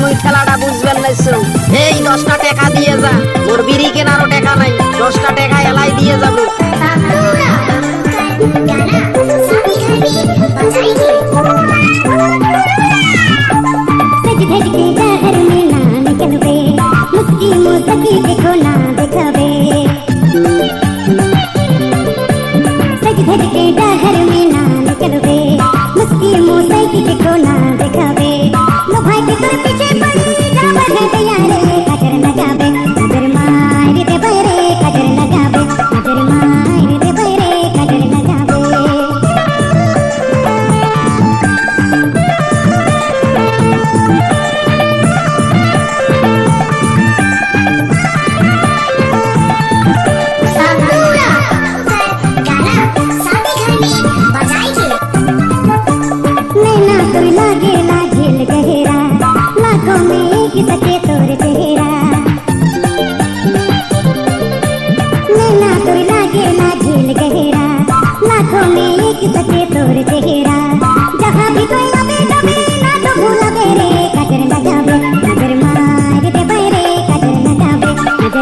মুই খেলাটা বুঝবেন নাইছো এই দশটা টাকা দিয়ে যা। ওর বিড়ি কেনারও টেকা নাই। দশটা টেকা এলাই দিয়ে যাব।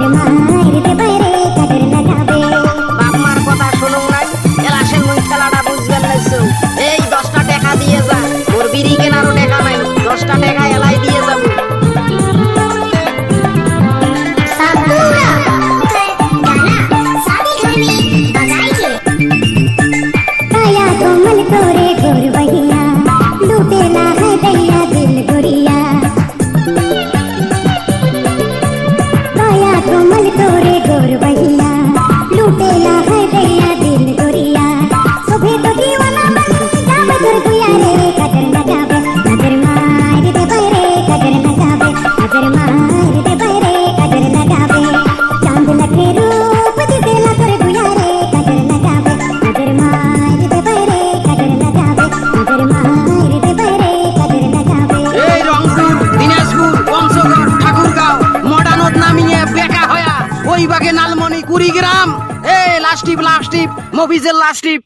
करना कमल तोरे गोर बहिया लूटेला है दैया दिल गोरिया। सुबह तो दीवाना बन जाब दुर गुया रे, कदर न जाबे कदर मार दे बहरे कदर न जाबे कदर मार दे बहरे कदर न जाबे चाँद लखे रूप दिदेला तोर गुया रे, कदर न जाबे कदर मार दे बहरे कदर न जाबे कदर मार दे बहरे कदर न जाबे ए रंगपुर दिनाजपुर वंशगढ़ ठाकुरगांव मडानोत नामी है ওই বাগে নালমণি কুড়িগ্রাম। এ লাস্টিপ লাস্টিপ মফিজের লাস্টিপ